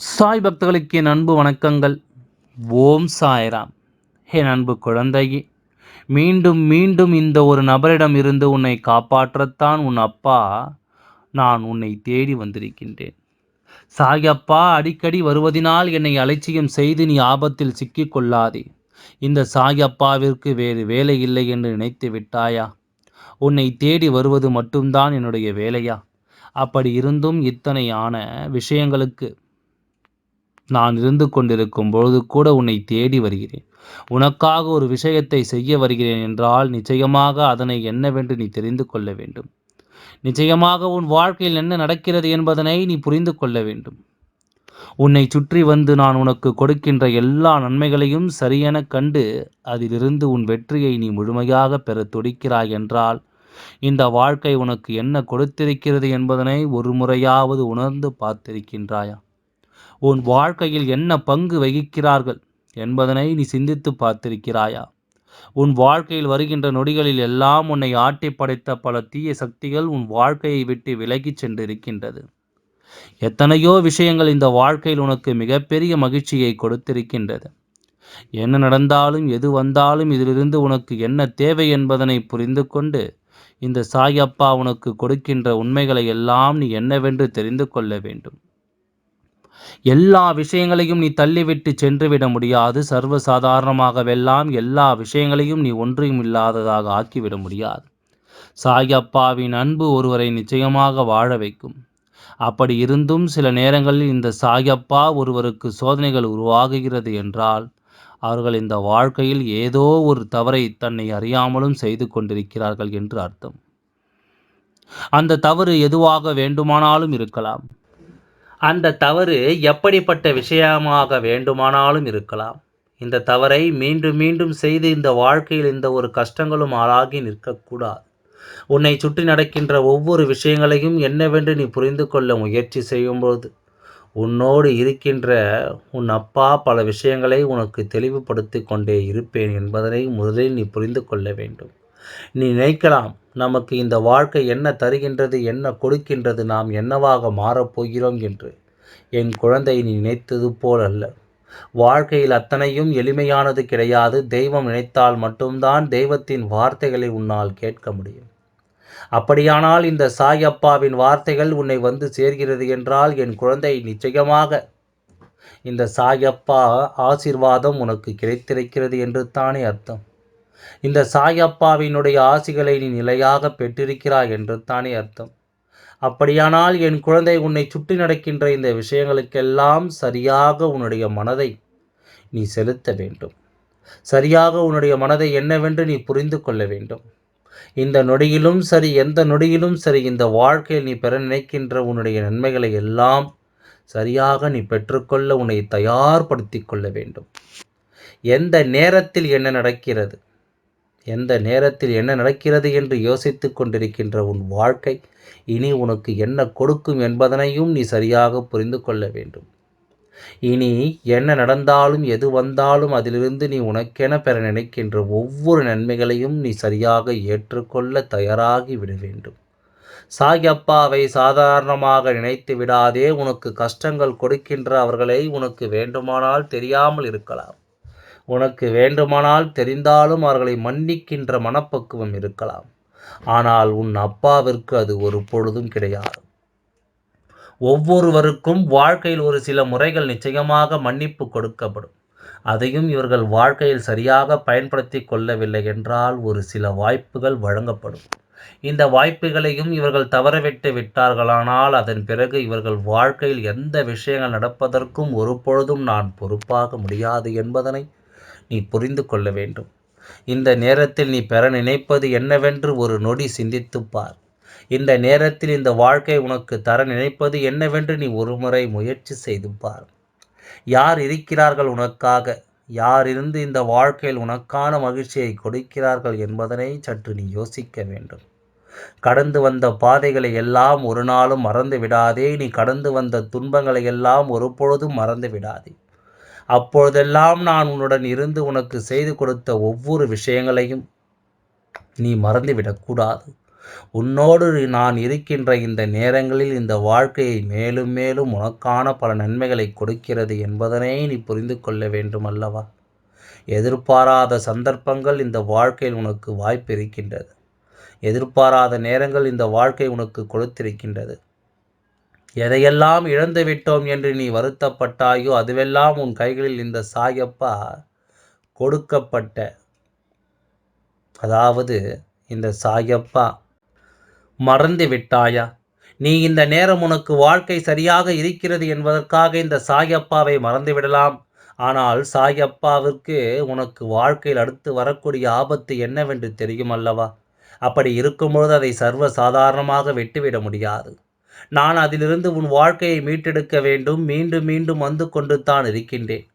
சாய் பக்தர்களுக்கு என் அன்பு வணக்கங்கள். ஓம் சாய்ராம். என் அன்பு குழந்தையே மீண்டும் மீண்டும் இந்த ஒரு நபரிடம் இருந்து உன்னை காப்பாற்றத்தான் உன் அப்பா நான் உன்னை தேடி வந்திருக்கின்றேன். சாயப்பா அடிக்கடி வருவதினால் என்னை அலட்சியம் செய்து நீ ஆபத்தில் சிக்கிக் கொள்ளாதே. இந்த சாயப்பாவிற்கு வேறு வேலை இல்லை என்று நினைத்து விட்டாயா? உன்னை தேடி வருவது மட்டும்தான் என்னுடைய வேலையா? அப்படி இருந்தும் இத்தனை ஆன விஷயங்களுக்கு நான் இருந்து கொண்டிருக்கும் பொழுது கூட உன்னை தேடி வருகிறேன். உனக்காக ஒரு விஷயத்தை செய்ய வருகிறேன் என்றால் நிச்சயமாக அதனை என்னவென்று நீ தெரிந்து கொள்ள வேண்டும். நிச்சயமாக உன் வாழ்க்கையில் என்ன நடக்கிறது என்பதனை நீ புரிந்து கொள்ள வேண்டும். உன்னை சுற்றி வந்து நான் உனக்கு கொடுக்கின்ற எல்லா நன்மைகளையும் சரியென கண்டு அதிலிருந்து உன் வெற்றியை நீ முழுமையாக பெற துடிக்கிறாய் என்றால் இந்த வாழ்க்கை உனக்கு என்ன கொடுத்திருக்கிறது என்பதனை ஒரு முறையாவது உணர்ந்து பார்த்திருக்கின்றாயா? உன் வாழ்க்கையில் என்ன பங்கு வகிக்கிறார்கள் என்பதனை நீ சிந்தித்து பார்த்திருக்கிறாயா? உன் வாழ்க்கையில் வருகின்ற நொடிகளில் எல்லாம் உன்னை ஆட்டி படைத்த பல தீய சக்திகள் உன் வாழ்க்கையை விட்டு விலகிச் சென்று இருக்கின்றது எத்தனையோ விஷயங்கள் இந்த வாழ்க்கையில் உனக்கு மிகப்பெரிய மகிழ்ச்சியை கொடுத்திருக்கின்றது. என்ன நடந்தாலும் எது வந்தாலும் இதிலிருந்து உனக்கு என்ன தேவை என்பதனை புரிந்து கொண்டு இந்த சாயப்பா உனக்கு கொடுக்கின்ற உண்மைகளை எல்லாம் நீ என்னவென்று தெரிந்து கொள்ள வேண்டும். எல்லா விஷயங்களையும் நீ தள்ளிவிட்டு சென்றுவிட முடியாது. சர்வசாதாரணமாகவெல்லாம் எல்லா விஷயங்களையும் நீ ஒன்றையும் இல்லாததாக ஆக்கிவிட முடியாது. சாயப்பாவின் அன்பு ஒருவரை நிச்சயமாக வாழ வைக்கும். அப்படி இருந்தும் சில நேரங்களில் இந்த சாயப்பா ஒருவருக்கு சோதனைகள் உருவாகுகிறது என்றால் அவர்கள் இந்த வாழ்க்கையில் ஏதோ ஒரு தவறை தன்னை அறியாமலும் செய்து கொண்டிருக்கிறார்கள் என்று அர்த்தம். அந்த தவறு எதுவாக வேண்டுமானாலும் இருக்கலாம். அந்த தவறு எப்படிப்பட்ட விஷயமாக வேண்டுமானாலும் இருக்கலாம். இந்த தவறை மீண்டும் மீண்டும் செய்து இந்த வாழ்க்கையில் இந்த ஒரு கஷ்டங்களும் ஆளாகி நிற்கக்கூடாது. உன்னை சுற்றி நடக்கின்ற ஒவ்வொரு விஷயங்களையும் என்னவென்று நீ புரிந்து கொள்ள முயற்சி செய்யும்போது உன்னோடு இருக்கின்ற உன் அப்பா பல விஷயங்களை உனக்கு தெளிவுபடுத்தி கொண்டே இருப்பேன் என்பதனை முதலில் நீ புரிந்து கொள்ள வேண்டும். நீ நினைக்கலாம் நமக்கு இந்த வாழ்க்கை என்ன தருகின்றது என்ன கொடுக்கின்றது நாம் என்னவாக மாறப்போகிறோம் என்று என் குழந்தை நீ நினைத்தது போல் அல்ல. வாழ்க்கையில் அத்தனையும் எளிமையானது கிடையாது. தெய்வம் நினைத்தால் மட்டும்தான் தெய்வத்தின் வார்த்தைகளை உன்னால் கேட்க முடியும். அப்படியானால் இந்த சாயப்பாவின் வார்த்தைகள் உன்னை வந்து சேர்கிறது என்றால் என் குழந்தை நிச்சயமாக இந்த சாயப்பா ஆசிர்வாதம் உனக்கு கிடைத்திருக்கிறது என்று தானே அர்த்தம். இந்த சாயப்பாவினுடைய ஆசிகளை நீ நிலையாக பெற்றிருக்கிறாய் என்று தானே அர்த்தம். அப்படியானால் என் குழந்தை உன்னை சுற்றி நடக்கின்ற இந்த விஷயங்களுக்கெல்லாம் சரியாக உன்னுடைய மனதை நீ செலுத்த வேண்டும். சரியாக உன்னுடைய மனதை என்னவென்று நீ புரிந்து கொள்ள வேண்டும். இந்த நொடியிலும் சரி எந்த நொடியிலும் சரி இந்த வாழ்க்கையில் நீ பெற நினைக்கின்ற உன்னுடைய நன்மைகளை எல்லாம் சரியாக நீ பெற்றுக்கொள்ள உன்னை தயார்படுத்தி கொள்ள வேண்டும். எந்த நேரத்தில் என்ன நடக்கிறது? எந்த நேரத்தில் என்ன நடக்கிறது என்று யோசித்து கொண்டிருக்கின்ற உன் வாழ்க்கை இனி உனக்கு என்ன கொடுக்கும் என்பதனையும் நீ சரியாக புரிந்து கொள்ள வேண்டும். இனி என்ன நடந்தாலும் எது வந்தாலும் அதிலிருந்து நீ உனக்கென பெற நினைக்கின்ற ஒவ்வொரு நன்மைகளையும் நீ சரியாக ஏற்றுக்கொள்ள தயாராகி விட வேண்டும். சாயப்பாவை சாதாரணமாக நினைத்து விடாதே உனக்கு கஷ்டங்கள் கொடுக்கின்ற அவர்களை உனக்கு வேண்டுமானால் தெரியாமல் இருக்கலாம். உனக்கு வேண்டுமானால் தெரிந்தாலும் அவர்களை மன்னிக்கின்ற மனப்பக்குவம் இருக்கலாம். ஆனால் உன் அப்பாவிற்கு அது ஒரு பொழுதும் கிடையாது. ஒவ்வொருவருக்கும் வாழ்க்கையில் ஒரு சில முறைகள் நிச்சயமாக மன்னிப்பு கொடுக்கப்படும். அதையும் இவர்கள் வாழ்க்கையில் சரியாக பயன்படுத்தி கொள்ளவில்லை என்றால் ஒரு சில வாய்ப்புகள் வழங்கப்படும். இந்த வாய்ப்புகளையும் இவர்கள் தவறவிட்டு விட்டார்களானால் அதன் பிறகு இவர்கள் வாழ்க்கையில் எந்த விஷயங்கள் நடப்பதற்கும் ஒரு பொழுதும் நான் பொறுப்பாக முடியாது என்பதனை நீ புரிந்து கொள்ள வேண்டும். இந்த நேரத்தில் நீ பெற நினைப்பது என்னவென்று ஒரு நொடி சிந்தித்துப் பார். இந்த நேரத்தில் இந்த வாழ்க்கை உனக்கு தர நினைப்பது என்னவென்று நீ ஒருமுறை முயற்சி செய்து பார். யார் இருக்கிறார்கள் உனக்காக? யார் இருந்து இந்த வாழ்க்கையில் உனக்கான மகிழ்ச்சியை கொடுக்கிறார்கள் என்பதனை சற்று நீ யோசிக்க வேண்டும். கடந்து வந்த பாதைகளை எல்லாம் ஒரு நாளும் மறந்து விடாதே. நீ கடந்து வந்த துன்பங்களை எல்லாம் ஒரு பொழுதும் மறந்து விடாதே. அப்பொழுதெல்லாம் நான் உன்னுடன் இருந்து உனக்கு செய்து கொடுத்த ஒவ்வொரு விஷயங்களையும் நீ மறந்துவிடக்கூடாது உன்னோடு நான் இருக்கின்ற இந்த நேரங்களில் இந்த வாழ்க்கையை மேலும் மேலும் உனக்கான பல நன்மைகளை கொடுக்கிறது என்பதனை நீ புரிந்து கொள்ள வேண்டும் அல்லவா எதிர்பாராத சந்தர்ப்பங்கள் இந்த வாழ்க்கையில் உனக்கு வாய்ப்பு இருக்கின்றது. எதிர்பாராத நேரங்கள் இந்த வாழ்க்கை உனக்கு கொடுத்திருக்கின்றது. எதையெல்லாம் இழந்து விட்டோம் என்று நீ வருத்தப்பட்டாயோ அதுவெல்லாம் உன் கைகளில் இந்த சாயப்பா கொடுக்கப்பட்ட. அதாவது இந்த சாயப்பா மறந்து விட்டாயா நீ இந்த நேரம் உனக்கு வாழ்க்கை சரியாக இருக்கிறது என்பதற்காக இந்த சாயப்பாவை மறந்துவிடலாம். ஆனால் சாயப்பாவிற்கு உனக்கு வாழ்க்கையில் அடுத்து வரக்கூடிய ஆபத்து என்னவென்று தெரியும் அல்லவா அப்படி இருக்கும்பொழுது அதை சர்வ சாதாரணமாக விட்டுவிட முடியாது. நான் அதிலிருந்து உன் வாழ்க்கையை மீட்டெடுக்க வேண்டும் மீண்டும் மீண்டும் வந்து கொண்டு தான் இருக்கின்றேன்.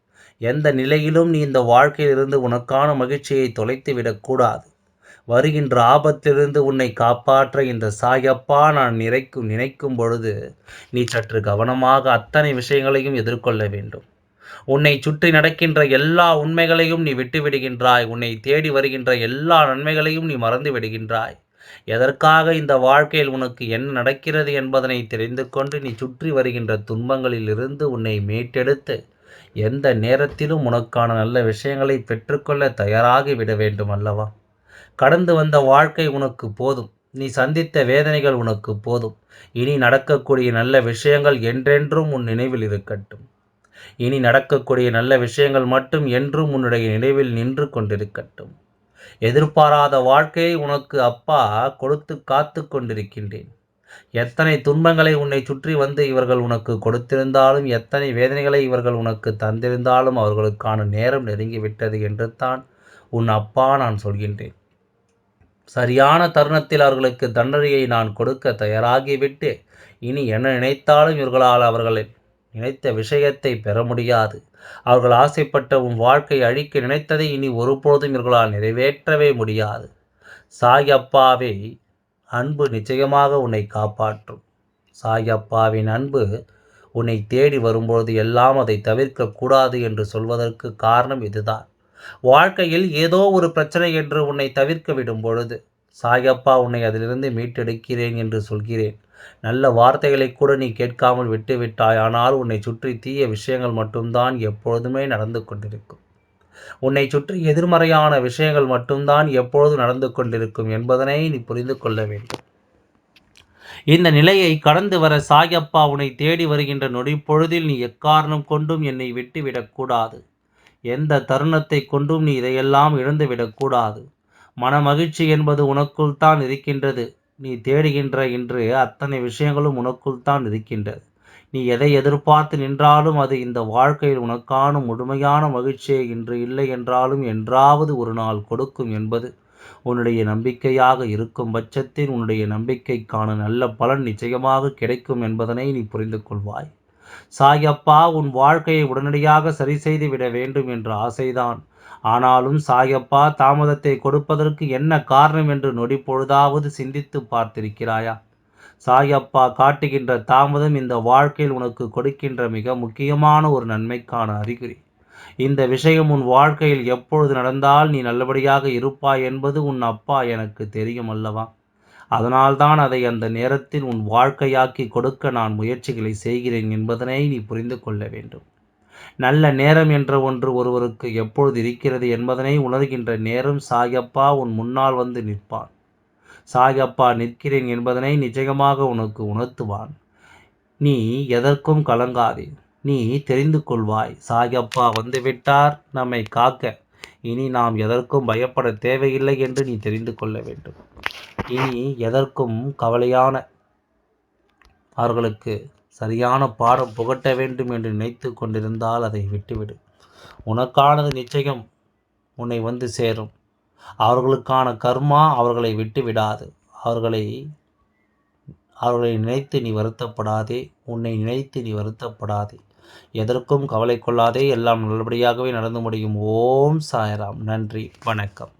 எந்த நிலையிலும் நீ இந்த வாழ்க்கையிலிருந்து உனக்கான மகிழ்ச்சியை தொலைத்து விடக்கூடாது வருகின்ற ஆபத்திலிருந்து உன்னை காப்பாற்ற இந்த சாயப்பா நான் நிறைக்கும் நினைக்கும் பொழுது நீ சற்று கவனமாக அத்தனை விஷயங்களையும் எதிர்கொள்ள வேண்டும். உன்னை சுற்றி நடக்கின்ற எல்லா உண்மைகளையும் நீ விட்டுவிடுகின்றாய். உன்னை தேடி வருகின்ற எல்லா நன்மைகளையும் நீ மறந்து விடுகின்றாய் எதற்காக இந்த வாழ்க்கையில் உனக்கு என்ன நடக்கிறது என்பதனை தெரிந்து கொண்டு நீ சுற்றி வருகின்ற துன்பங்களிலிருந்து உன்னை மீட்டெடுத்து எந்த நேரத்திலும் உனக்கான நல்ல விஷயங்களை பெற்றுக்கொள்ள தயாராகி விட வேண்டும் அல்லவா? கடந்து வந்த வாழ்க்கை உனக்கு போதும். நீ சந்தித்த வேதனைகள் உனக்கு போதும். இனி நடக்கக்கூடிய நல்ல விஷயங்கள் என்றென்றும் உன் நினைவில் இருக்கட்டும். இனி நடக்கக்கூடிய நல்ல விஷயங்கள் மட்டும் என்றும் உன்னுடைய நினைவில் நின்று கொண்டிருக்கட்டும். எதிர்பாராத வாழ்க்கையை உனக்கு அப்பா கொடுத்து காத்து கொண்டிருக்கின்றேன். எத்தனை துன்பங்களை உன்னை சுற்றி வந்து இவர்கள் உனக்கு கொடுத்திருந்தாலும் எத்தனை வேதனைகளை இவர்கள் உனக்கு தந்திருந்தாலும் அவர்களுக்கான நேரம் நெருங்கிவிட்டது என்று தான் உன் அப்பா நான் சொல்கின்றேன். சரியான தருணத்தில் அவர்களுக்கு தண்டனையை நான் கொடுக்க தயாராகிவிட்டு இனி என்ன நினைத்தாலும் இவர்களால் அவர்களை நினைத்த விஷயத்தை பெற முடியாது. அவர்கள் ஆசைப்பட்ட உன் வாழ்க்கை அழிக்க நினைத்ததை இனி ஒருபொழுதும் இவர்களால் நிறைவேற்றவே முடியாது. சாயப்பாவே அன்பு நிச்சயமாக உன்னை காப்பாற்றும். சாயப்பாவின் அன்பு உன்னை தேடி வரும்பொழுது எல்லாம் அதை தவிர்க்கக்கூடாது என்று சொல்வதற்கு காரணம் இதுதான். வாழ்க்கையில் ஏதோ ஒரு பிரச்சனை என்று உன்னை தவிர்க்க விடும் பொழுது சாயப்பா உன்னை அதிலிருந்து மீட்டெடுக்கிறேன் என்று சொல்கிறேன். நல்ல வார்த்தைகளை கூட நீ கேட்காமல் விட்டுவிட்டாய் ஆனால் உன்னை சுற்றி தீய விஷயங்கள் மட்டும்தான் எப்பொழுதுமே நடந்து கொண்டிருக்கும். உன்னை சுற்றி எதிர்மறையான விஷயங்கள் மட்டும்தான் எப்பொழுதும் நடந்து கொண்டிருக்கும் என்பதனை நீ புரிந்து கொள்ள வேண்டும். இந்த நிலையை கடந்து வர சாயப்பா உன்னை தேடி வருகின்ற நொடி பொழுதில் நீ எக்காரணம் கொண்டும் என்னை விட்டுவிடக்கூடாது எந்த தருணத்தை கொண்டும் நீ இதையெல்லாம் இழந்துவிடக்கூடாது மன மகிழ்ச்சி என்பது உனக்குள் தான் இருக்கின்றது. நீ தேடுகின்ற இன்று அத்தனை விஷயங்களும் உனக்குள் தான் இருக்கின்றது. நீ எதை எதிர்பார்த்து நின்றாலும் அது இந்த வாழ்க்கையில் உனக்கான முழுமையான மகிழ்ச்சியை இன்று இல்லை என்றாலும் என்றாவது ஒரு நாள் கொடுக்கும் என்பது உன்னுடைய நம்பிக்கையாக இருக்கும் பட்சத்தில் உன்னுடைய நம்பிக்கைக்கான நல்ல பலன் நிச்சயமாக கிடைக்கும் என்பதனை நீ புரிந்து கொள்வாய். சாயப்பா உன் வாழ்க்கையை உடனடியாக சரி செய்து விட வேண்டும் என்ற ஆசைதான். ஆனாலும் சாயப்பா தாமதத்தை கொடுப்பதற்கு என்ன காரணம் என்று நொடி பொழுதாவது சிந்தித்து பார்த்திருக்கிறாயா? சாயப்பா காட்டுகின்ற தாமதம் இந்த வாழ்க்கையில் உனக்கு கொடுக்கின்ற மிக முக்கியமான ஒரு நன்மைக்கான அறிகுறி. இந்த விஷயம் உன் வாழ்க்கையில் எப்பொழுது நடந்தால் நீ நல்லபடியாக இருப்பாய் என்பது உன் அப்பா எனக்கு தெரியும் அல்லவா? அதனால்தான் அதை அந்த நேரத்தில் உன் வாழ்க்கையாக்கி கொடுக்க நான் முயற்சிகளை செய்கிறேன் என்பதனை நீ புரிந்து கொள்ள வேண்டும். நல்ல நேரம் என்ற ஒன்று ஒருவருக்கு எப்பொழுது இருக்கிறது என்பதனை உணர்கின்ற நேரம் சாயப்பா உன் முன்னால் வந்து நிற்பான். சாயப்பா நிற்கிறேன் என்பதனை நிச்சயமாக உனக்கு உணர்த்துவான். நீ எதற்கும் கலங்காதே. நீ தெரிந்து கொள்வாய். சாயப்பா வந்துவிட்டார். நம்மை காக்க. இனி நாம் எதற்கும் பயப்பட தேவையில்லை என்று நீ தெரிந்து கொள்ள வேண்டும். இனி எதற்கும் கவலையான அவர்களுக்கு சரியான பாடம் புகட்ட வேண்டும் என்று நினைத்து கொண்டிருந்தால் அதை விட்டுவிடு. உனக்கானது நிச்சயம் உன்னை வந்து சேரும். அவர்களுக்கான கர்மா அவர்களை விட்டு விடாது அவர்களை அவர்களை நினைத்து நீ வருத்தப்படாதே. உன்னை நினைத்து நீ வருத்தப்படாதே. எதற்கும் கவலை கொள்ளாதே. எல்லாம் நல்லபடியாகவே நடந்து முடியும். ஓம் சாயராம். நன்றி. வணக்கம்.